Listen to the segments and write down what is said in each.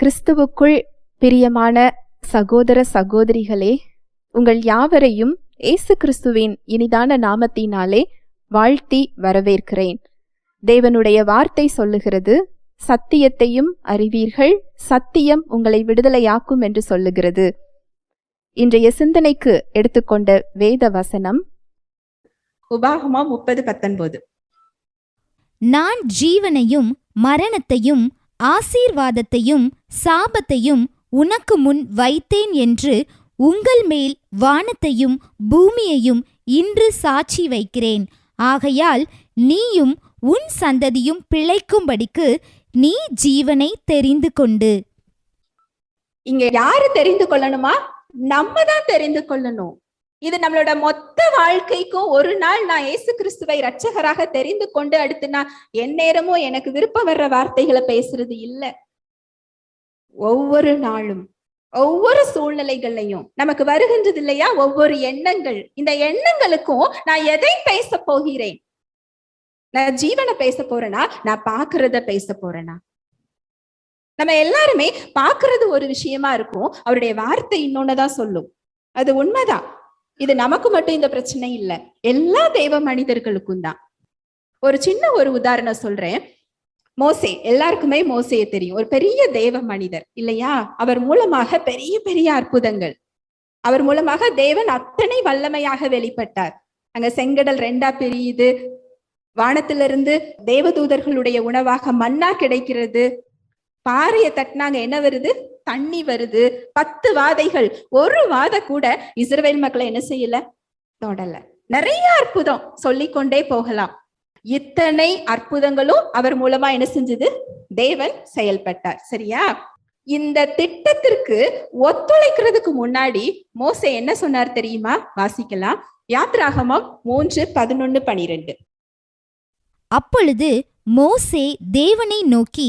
கிறிஸ்துவுக்குள் பிரியமான சகோதர சகோதரிகளே உங்கள் யாவரையும் இயேசு கிறிஸ்துவின் இனிதான நாமத்தினாலே வாழ்த்தி வரவேற்கிறேன். தேவனுடைய வார்த்தை சொல்லுகிறது சத்தியத்தையும் அறிவீர்கள் சத்தியம் உங்களை விடுதலையாக்கும் என்று சொல்லுகிறது. இன்றைய சிந்தனைக்கு எடுத்துக்கொண்ட வேத வசனம் உபாகமம் முப்பது பத்தொன்பது. நான் ஜீவனையும் மரணத்தையும் ஆசீர்வாதத்தையும் சாபத்தையும் உனக்கு முன் வைத்தேன் என்று உங்கள் மேல் வானத்தையும் பூமியையும் இன்று சாட்சி வைக்கிறேன். ஆகையால் நீயும் உன் சந்ததியும் பிழைக்கும்படிக்கு நீ ஜீவனை தெரிந்து கொண்டு. இங்க யாரு தெரிந்து கொள்ளணுமா? நம்ம தான் தெரிந்து கொள்ளணும். இது நம்மளோட மொத்த வாழ்க்கைக்கும் ஒரு நாள் நான் இயேசு கிறிஸ்துவை ரட்சகராக தெரிந்து கொண்டு அடுத்து நான் எந்நேரமும் எனக்கு விருப்பம் வர்ற வார்த்தைகளை பேசுறது இல்ல. ஒவ்வொரு நாளும் ஒவ்வொரு சூழ்நிலைகள்லையும் நமக்கு வருகின்றது இல்லையா? ஒவ்வொரு எண்ணங்கள். இந்த எண்ணங்களுக்கும் நான் எதை பேச போகிறேன்? நான் ஜீவனை பேச போறேனா? நான் பாக்குறத பேச போறேனா? நம்ம எல்லாருமே பாக்குறது ஒரு விஷயமா இருக்கும். அவருடைய வார்த்தை இன்னொன்னுதான் சொல்லும். அது உண்மைதான். இது நமக்கு மட்டும் இந்த பிரச்சனை இல்ல. எல்லா தெய்வ மனிதர்களுக்கும் தான். ஒரு சின்ன ஒரு உதாரணம் சொல்றேன். மோசே எல்லாருக்குமே மோசையை தெரியும். ஒரு பெரிய தேவ மனிதர் இல்லையா? அவர் மூலமாக பெரிய பெரிய அற்புதங்கள். அவர் மூலமாக தேவன் அத்தனை வல்லமையாக வெளிப்பட்டார். அங்க செங்கடல் ரெண்டா பிரியுது. வானத்திலிருந்து தேவதூதர்களுடைய உணவாக மன்னா கிடைக்கிறது. பாறையை தட்டினாங்க. என்ன வருது? தண்ணி வருது. பத்து வாதைகள். ஒரு வாத கூட இஸ்ரவேல் மக்களை என்ன செய்யல? தொடல. நிறைய அற்புதம் சொல்லிக்கொண்டே போகலாம். இத்தனை அற்புதங்களும் அவர் மூலமா என்ன செஞ்சது? தேவன் செயல்பட்டார். சரியா? இந்த திட்டத்திற்கு ஒத்துழைக்கிறதுக்கு முன்னாடி மோசை என்ன சொன்னார் தெரியுமா? வாசிக்கலாம். யாத்ராகமம் மூன்று பதினொன்னு பனிரெண்டு. அப்பொழுது மோசே தேவனை நோக்கி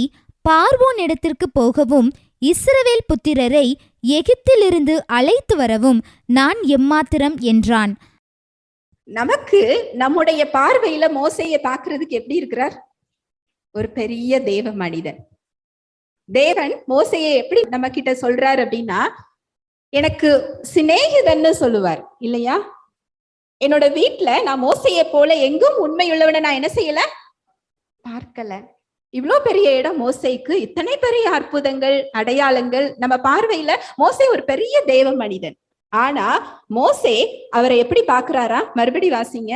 பார்வோனிடத்திற்கு போகவும் இஸ்ரவேல் புத்திரரை எகிப்திலிருந்து அழைத்து வரவும் நான் எம்மாத்திரம் என்றான். நமக்கு நம்முடைய பார்வையில மோசைய பாக்குறதுக்கு எப்படி இருக்கிறார்? ஒரு பெரிய தேவ மனிதன். தேவன் மோசையை எப்படி நம்ம கிட்ட சொல்றாரு அப்படின்னா எனக்கு சிநேகிதன்னு சொல்லுவார் இல்லையா? என்னோட வீட்டுல நான் மோசையை போல எங்கும் உண்மையுள்ளவனை நான் என்ன செய்யல? பார்க்கல. இவ்வளோ பெரிய இடம் மோசைக்கு. இத்தனை பெரிய அற்புதங்கள் அடையாளங்கள். நம்ம பார்வையில மோசை ஒரு பெரிய தேவ மனிதன். ஆனா மோசே அவரை எப்படி பாக்குறாரா மறுபடி வாசிங்க.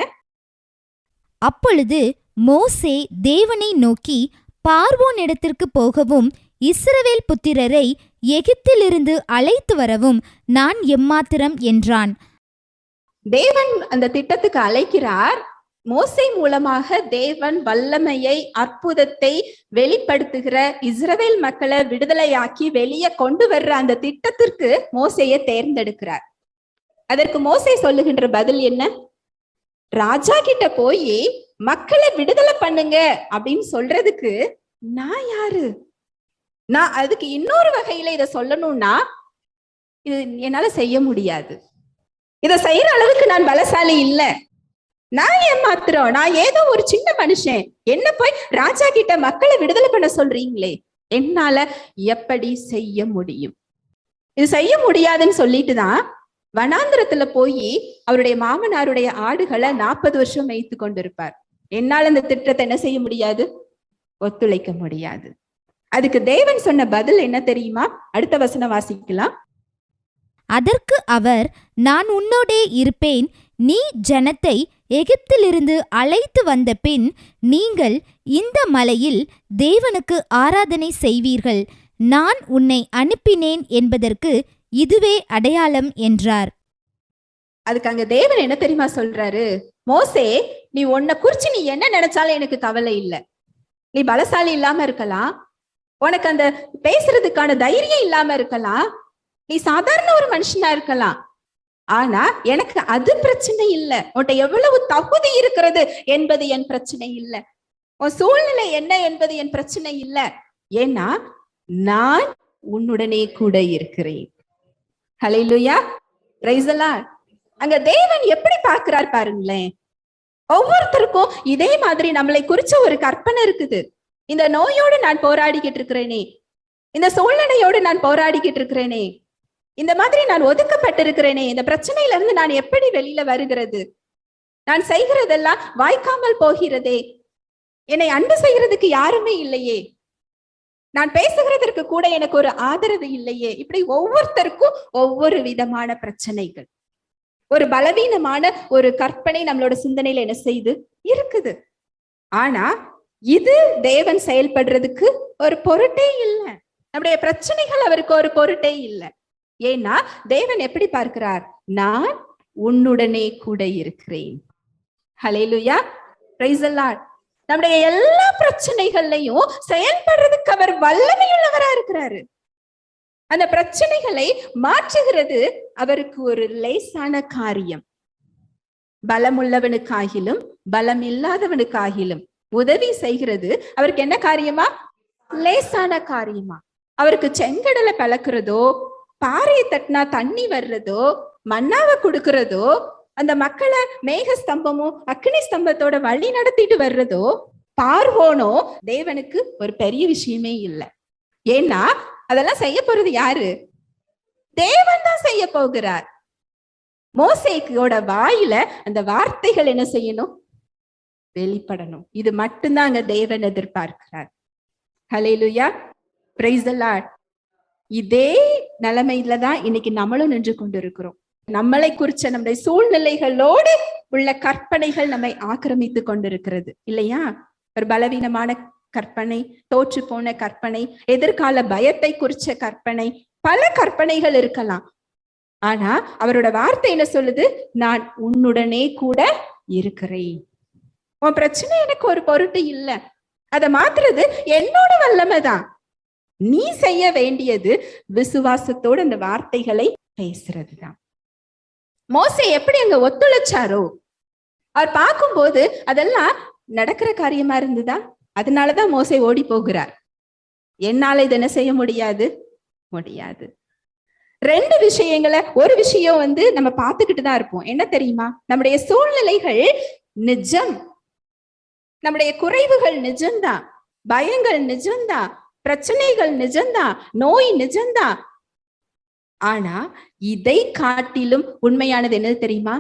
அப்பொழுது மோசே தேவனை நோக்கி பார்வோனிடத்திற்கு போகவும் இஸ்ரவேல் புத்திரரை எகிப்திலிருந்து அழைத்து வரவும் நான் எம்மாத்திரம் என்றான். தேவன் அந்த திட்டத்துக்கு அழைக்கிறார். மோசை மூலமாக தேவன் வல்லமையை அற்புதத்தை வெளிப்படுத்துகிற இஸ்ரவேல் மக்களை விடுதலையாக்கி வெளியே கொண்டு வர்ற அந்த திட்டத்திற்கு மோசையை தேர்ந்தெடுக்கிறார். அதற்கு மோசை சொல்லுகின்ற பதில் என்ன? ராஜா கிட்ட போய் மக்களை விடுதலை பண்ணுங்க அப்படின்னு சொல்றதுக்கு நான் யாரு? நான் அதுக்கு இன்னொரு வகையில இத சொல்லணும்னா இது என்னால செய்ய முடியாது. இதை செய்யற அளவுக்கு நான் பலசாலி இல்லை. நான் ஏமாத்துறோம் நான் ஏதோ ஒரு சின்ன மனுஷன். என்ன போய் ராஜா கிட்ட மக்களை விடுதலை பண்ண சொல்றீங்களே? என்னால எப்படி செய்ய முடியும்? இது செய்ய முடியாதுன்னு சொல்லிட்டு தான் வனாந்திரத்துல போய் அவருடைய மாமனாருடைய ஆடுகளை நாற்பது வருஷம் மேய்த்து கொண்டிருப்பார். என்னால அந்த திட்டத்தை என்ன செய்ய முடியாது? ஒத்துழைக்க முடியாது. அதுக்கு தேவன் சொன்ன பதில் என்ன தெரியுமா? அடுத்த வசனம் வாசிக்கலாம். அதற்கு அவர் நான் உன்னோடே இருப்பேன். நீ ஜனத்தை எகிப்திலிருந்து அழைத்து வந்த பின் நீங்கள் இந்த மலையில் தேவனுக்கு ஆராதனை செய்வீர்கள். நான் உன்னை அனுப்பினேன் என்பதற்கு இதுவே அடையாளம் என்றார். அதுக்கு அங்க தேவன் என்ன தெரியுமா சொல்றாரு? மோசே நீ உன்னை குறிச்சு நீ என்ன நினைச்சாலும் எனக்கு கவலை இல்லை. நீ பலசாலி இல்லாம இருக்கலாம். உனக்கு அந்த பேசுறதுக்கான தைரியம் இல்லாம இருக்கலாம். நீ சாதாரண ஒரு மனுஷனா இருக்கலாம். ஆனா எனக்கு அது பிரச்சனை இல்ல. உன்ட்ட எவ்வளவு தகுதி இருக்கிறது என்பது என் பிரச்சனை இல்ல. உன் சூழ்நிலை என்ன என்பது என் பிரச்சனை இல்ல. ஏன்னா நான் உன்னுடனே கூட இருக்கிறேன். ஹலையிலுயா ரைசலா அங்க தேவன் எப்படி பாக்குறார் பாருங்களேன். ஒவ்வொருத்தருக்கும் இதே மாதிரி நம்மளை குறிச்ச ஒரு கற்பனை இருக்குது. இந்த நோயோடு நான் போராடிக்கிட்டு இருக்கிறேனே. இந்த சூழ்நிலையோடு நான் போராடிக்கிட்டு இருக்கிறேனே. இந்த மாதிரி நான் ஒதுக்கப்பட்டிருக்கிறேனே இந்த பிரச்சனையில இருந்து நான் எப்படி வெளியில வருகிறது? நான் செய்கிறதெல்லாம் வாய்க்காமல் போகிறதே. என்னை அன்பு செய்கிறதுக்கு யாருமே இல்லையே. நான் பேசுகிறதற்கு கூட எனக்கு ஒரு ஆதரவு இல்லையே. இப்படி ஒவ்வொருத்தருக்கும் ஒவ்வொரு விதமான பிரச்சனைகள். ஒரு பலவீனமான ஒரு கற்பனை நம்மளோட சிந்தனையில என்ன செய்து? இருக்குது. ஆனா இது தேவன் செயல்படுறதுக்கு ஒரு பொருட்டே இல்லை. நம்முடைய பிரச்சனைகள் அவருக்கு ஒரு பொருட்டே இல்லை. ஏன்னா தேவன் எப்படி பார்க்கிறார்? நான் உன்னுடனே கூட இருக்கிறேன். ஹலேலுயா பிரைஸ் நம்முடைய எல்லா பிரச்சனைகள்லையும் செயல்படுறதுக்கு அவர் வல்லமையுள்ளவரா இருக்கிறாரு. அந்த பிரச்சனைகளை மாற்றுகிறது அவருக்கு ஒரு லேசான காரியம். பலமுள்ளவனுக்காகிலும் பலம் இல்லாதவனுக்காகிலும் உதவி செய்கிறது. அவருக்கு என்ன காரியமா? லேசான காரியமா. அவருக்கு செங்கடலை பழக்கிறதோ பாறையை தட்டினா தண்ணி வர்றதோ மண்ணாவை கொடுக்கறதோ அந்த மக்களை மேக ஸ்தம்பமும் அக்னி ஸ்தம்பத்தோட வழி நடத்திட்டு வர்றதோ பார்வோனோ தேவனுக்கு ஒரு பெரிய விஷயமே இல்லை. ஏன்னா அதெல்லாம் செய்ய போறது யாரு? தேவன் தான் செய்ய போகிறார். மோசேக்கோட வாயில அந்த வார்த்தைகள் என்ன செய்யணும்? வெளிப்படணும். இது மட்டும்தான் அங்க தேவன் எதிர்பார்க்கிறார். ஹலேலுயா பிரைஸ் இதே நிலைமையில தான் இன்னைக்கு நம்மளும் நின்று கொண்டிருக்கிறோம். நம்மளை குறிச்ச நம்முடைய சூழ்நிலைகளோடு உள்ள கற்பனைகள் நம்மை ஆக்கிரமித்து கொண்டிருக்கிறது. இல்லையா? ஒரு பலவீனமான கற்பனை தோற்று போன கற்பனை எதிர்கால பயத்தை குறிச்ச கற்பனை பல கற்பனைகள் இருக்கலாம். ஆனா அவரோட வார்த்தை என்ன சொல்லுது? நான் உன்னுடனே கூட இருக்கிறேன். உன் பிரச்சனை எனக்கு ஒரு பொருட்டு இல்ல. அதை மாத்துறது என்னோட வல்லமை தான். நீ செய்ய வேண்டியது விசுவாசத்தோடு அந்த வார்த்தைகளை பேசுறது தான் மோசை எப்படி அங்க ஒத்துழைச்சாரோ? அவர் பார்க்கும்போது அதெல்லாம் நடக்கிற காரியமா இருந்ததா? அதனாலதான் மோசை ஓடி போகிறார். என்னால இது என்ன செய்ய முடியாது? முடியாது. ரெண்டு விஷயங்களை ஒரு விஷயம் வந்து நம்ம பார்த்துக்கிட்டு தான் இருப்போம். என்ன தெரியுமா? நம்முடைய சூழ்நிலைகள் நிஜம். நம்முடைய குறைவுகள் நிஜம்தான். பயங்கள் நிஜம்தான். பிரச்சனைகள் நிஜம்தான் நோய் நிஜம்தான் ஆனா இதை காட்டிலும் உண்மையானது என்ன தெரியுமா?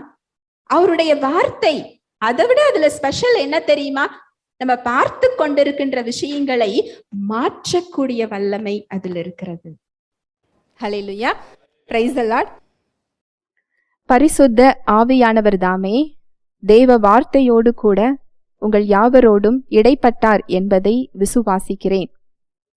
அவருடைய வார்த்தை அதை விட அதுல ஸ்பெஷல் என்ன தெரியுமா? நம்ம பார்த்து கொண்டிருக்கின்ற விஷயங்களை மாற்றக்கூடிய வல்லமை அதில் இருக்கிறது. ஹலேலுயா பிரைஸ் பரிசுத்த ஆவியானவர் தாமே தேவ வார்த்தையோடு கூட உங்கள் யாவரோடும் இடைப்பட்டார் என்பதை விசுவாசிக்கிறேன்.